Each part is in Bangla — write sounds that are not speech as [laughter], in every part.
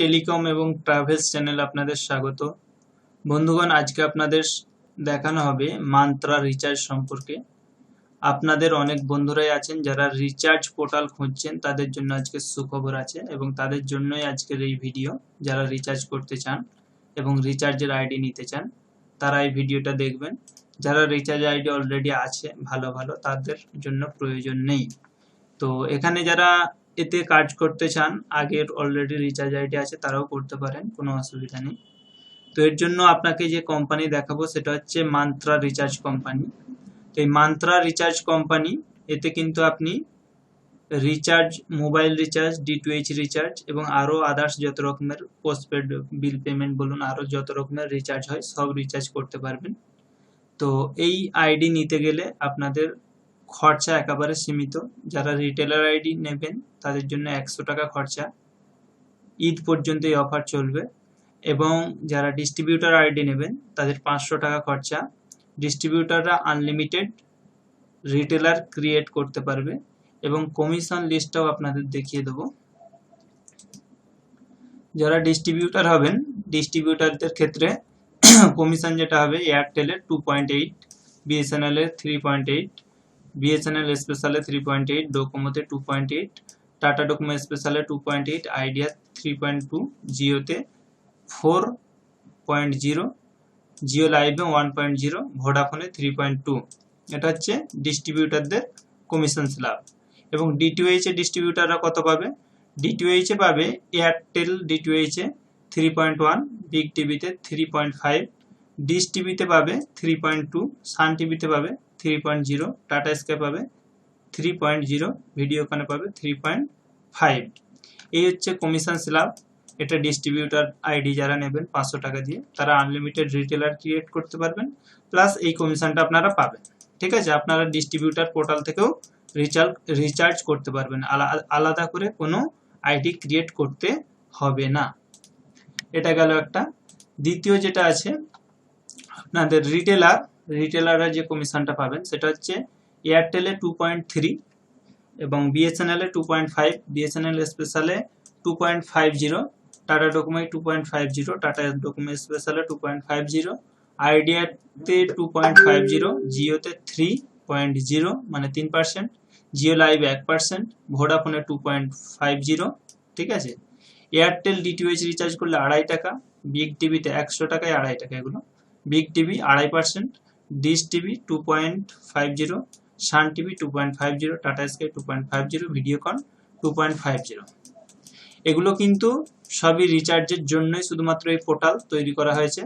টেলিকম এবং ট্রাভেলস চ্যানেল আপনাদের স্বাগত। বন্ধুগণ, আজকে আপনাদের দেখানো হবে মান্ত্রা রিচার্জ সম্পর্কে। আপনাদের অনেক বন্ধুরাই আছেন যারা রিচার্জ পোর্টাল খুঁজছেন, তাদের জন্য আজকে সুখবর আছে এবং তাদের জন্যই আজকের এই ভিডিও। যারা রিচার্জ করতে চান এবং রিচার্জের আইডি নিতে চান, তারা এই ভিডিওটা দেখবেন। যারা রিচার্জ আইডি অলরেডি আছে, ভালো ভালো, তাদের জন্য প্রয়োজন নেই। তো এখানে যারা এতে কাজ করতে চান, আগের অলরেডি রিচার্জ আইডি আছে, তারাও করতে পারেন, কোনো অসুবিধা নেই। তো এর জন্য আপনাকে যে কোম্পানি দেখাবো, সেটা হচ্ছে মান্ত্রা রিচার্জ কোম্পানি তো এই মান্ত্রা রিচার্জ কোম্পানি এতে কিন্তু আপনি recharge mobile recharge DTH recharge এবং আরও আদার্স যত রকমের পোস্টপেড বিল পেমেন্ট বলুন আরও যত রকমের রিচার্জ হয়, সব রিচার্জ করতে পারবেন। তো এই আইডি নিতে গেলে আপনাদের খরচা একেবারে সীমিত। যারা রিটেলার আইডি নেবেন, তাদের জন্য একশো টাকা খরচা। ঈদ পর্যন্ত এই অফার চলবে। এবং যারা ডিস্ট্রিবিউটার আইডি নেবেন, তাদের পাঁচশো টাকা খরচা। ডিস্ট্রিবিউটাররা আনলিমিটেড রিটেলার ক্রিয়েট করতে পারবে। এবং কমিশন লিস্টটাও আপনাদের দেখিয়ে দেবো। যারা ডিস্ট্রিবিউটার হবেন ডিস্ট্রিবিউটারদের ক্ষেত্রে [clears throat] কমিশন যেটা হবে এয়ারটেলের টু পয়েন্ট এইট বিএসএনএলের থ্রি পয়েন্ট এইট বিএসএনএল স্পেশালে three point eight ডোকোমোতে two point eight Tata Docomo স্পেশালে two point eight Idea three point two জিওতে four point zero Jio লাইভে ওয়ান পয়েন্ট জিরো ভোডাফোনে থ্রি পয়েন্ট টু এটা হচ্ছে ডিস্ট্রিবিউটারদের কমিশন স্ল্যাব এবং ডিটিওএইচে ডিস্ট্রিবিউটাররা কত পাবে? ডিটিওএইচে পাবে এয়ারটেল ডিটিওএইচে থ্রি পয়েন্ট ওয়ান বিগ টিভিতে থ্রি পয়েন্ট ফাইভ ডিশ টিভিতে পাবে থ্রি পয়েন্ট টু সান টিভিতে পাবে three point zero Tata sky পাবে থ্রি পয়েন্ট জিরো ভিডিওকনে পাবে থ্রি পয়েন্ট ফাইভ এই হচ্ছে কমিশন স্ল্যাব এটা ডিস্ট্রিবিউটার আইডি যারা নেবেন পাঁচশো টাকা দিয়ে, তারা আনলিমিটেড রিটেলার ক্রিয়েট করতে পারবেন প্লাস এই কমিশনটা আপনারা পাবেন। ঠিক আছে? আপনারা ডিস্ট্রিবিউটার পোর্টাল থেকেও রিচার্জ রিচার্জ করতে পারবেন। আলা- আলাদা করে কোনো আইডি ক্রিয়েট করতে হবে না। এটা গেল একটা। দ্বিতীয় যেটা আছে, আপনাদের রিটেলার রিটেলাররা যে কমিশনটা পাবেন, সেটা হচ্ছে এয়ারটেলে টু পয়েন্ট থ্রি এবং বিএসএনএলে two point five BSNL স্পেশালে two point five zero Tata Docomo two point five zero Tata Docomo স্পেশালে two point five zero আইডিয়াতে টু পয়েন্ট ফাইভ জিরো জিওতে থ্রি পয়েন্ট জিরো মানে তিন পার্সেন্ট জিও লাইভ এক পার্সেন্ট ভোডাফোনে টু পয়েন্ট ফাইভ জিরো ঠিক আছে? এয়ারটেল ডিটিওএইচ রিচার্জ করলে আড়াই টাকা বিগ টিভিতে একশো টাকায় আড়াই টাকা এগুলো বিগ টিভি আড়াই percent dish TV two point five zero Sun TV two point five zero Tata sky two point five zero Videocon two point five zero এগুলো কিন্তু সবই রিচার্জের জন্যই শুধুমাত্র এই পোর্টাল তৈরি করা হয়েছে।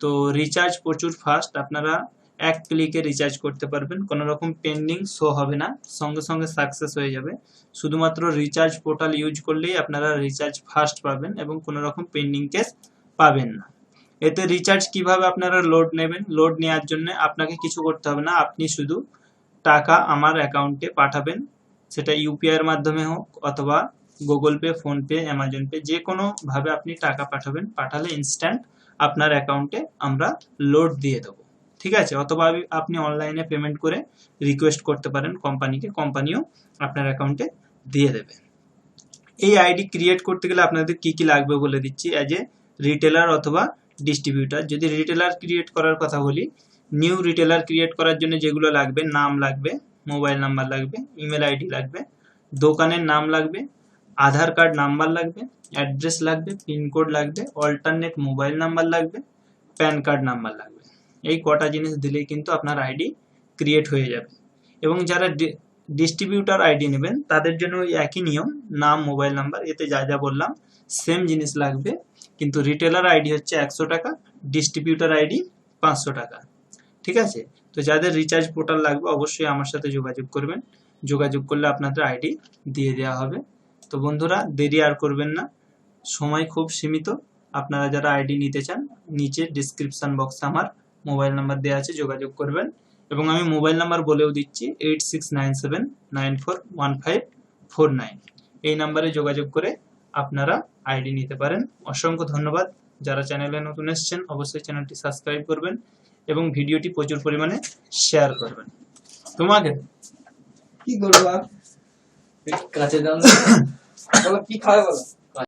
তো রিচার্জ প্রচুর ফাস্ট, আপনারা এক ক্লিকে রিচার্জ করতে পারবেন কোনো রকম পেন্ডিং শো হবে না, সঙ্গে সঙ্গে সাকসেস হয়ে যাবে। শুধুমাত্র রিচার্জ পোর্টাল ইউজ করলেই আপনারা রিচার্জ ফাস্ট পাবেন এবং কোনো রকম পেন্ডিং কেস পাবেন না। এতে রিচার্জ কীভাবে আপনারা লোড নেবেন? লোড নেওয়ার জন্য আপনাকে কিছু করতে হবে না। আপনি শুধু টাকা আমার অ্যাকাউন্টে পাঠাবেন। সেটা ইউপিআই এর মাধ্যমে হোক অথবা Google pay PhonePe Amazon pay যে কোনোভাবে আপনি টাকা পাঠাবেন, পাঠালে ইনস্ট্যান্ট আপনার অ্যাকাউন্টে আমরা লোড দিয়ে দেবো। ঠিক আছে? অথবা আপনি অনলাইনে পেমেন্ট করে রিকোয়েস্ট করতে পারেন কোম্পানিকে কোম্পানিও আপনার অ্যাকাউন্টে দিয়ে দেবে। এই আইডি ক্রিয়েট করতে গেলে আপনাদের কি কি লাগবে বলে দিচ্ছি। অ্যাজ এ রিটেলার অথবা ডিস্ট্রিবিউটার যদি রিটেলার ক্রিয়েট করার কথা বলি নিউ রিটেলার ক্রিয়েট করার জন্য যেগুলো লাগবে, নাম লাগবে মোবাইল নাম্বার লাগবে ইমেল আইডি লাগবে, দোকানের নাম লাগবে, আধার কার্ড নাম্বার লাগবে অ্যাড্রেস লাগবে পিনকোড লাগবে অল্টারনেট মোবাইল নাম্বার লাগবে প্যান কার্ড নাম্বার লাগবে। এই কটা জিনিস দিলেই কিন্তু আপনার আইডি ক্রিয়েট হয়ে যাবে। এবং যারা ডিস্ট্রিবিউটার আইডি নেবেন। তাদের জন্য একই নিয়ম, নাম মোবাইল নাম্বার এতে যা যা বললাম সেম জিনিস লাগবে। কিন্তু রিটেলার আইডি হচ্ছে একশো টাকা ডিস্ট্রিবিউটার আইডি পাঁচশো টাকা। ঠিক আছে? তো যাদের রিচার্জ পোর্টাল লাগবে, অবশ্যই আমার সাথে যোগাযোগ করবেন। যোগাযোগ করলে আপনাদের আইডি দিয়ে দেওয়া হবে। তো বন্ধুরা, দেরি আর করবেন না। সময় খুব সীমিত। আপনারা যারা আইডি নিতে চান, নিচে ডিসক্রিপশন বক্সে আমার মোবাইল নাম্বার দেওয়া আছে, যোগাযোগ করবেন। এবং আমি মোবাইল নাম্বার বলেও দিচ্ছি eight six nine seven nine four one five four nine এই নাম্বারে যোগাযোগ করে আপনারা আইডি নিতে পারেন। অসংখ্য ধন্যবাদ। যারা চ্যানেলে নতুন এসছেন, অবশ্যই চ্যানেলটি সাবস্ক্রাইব করবেন এবং ভিডিওটি প্রচুর পরিমাণে শেয়ার করবেন। তোমাকে? কি করব? কাছে দাম কি খাবে বলো?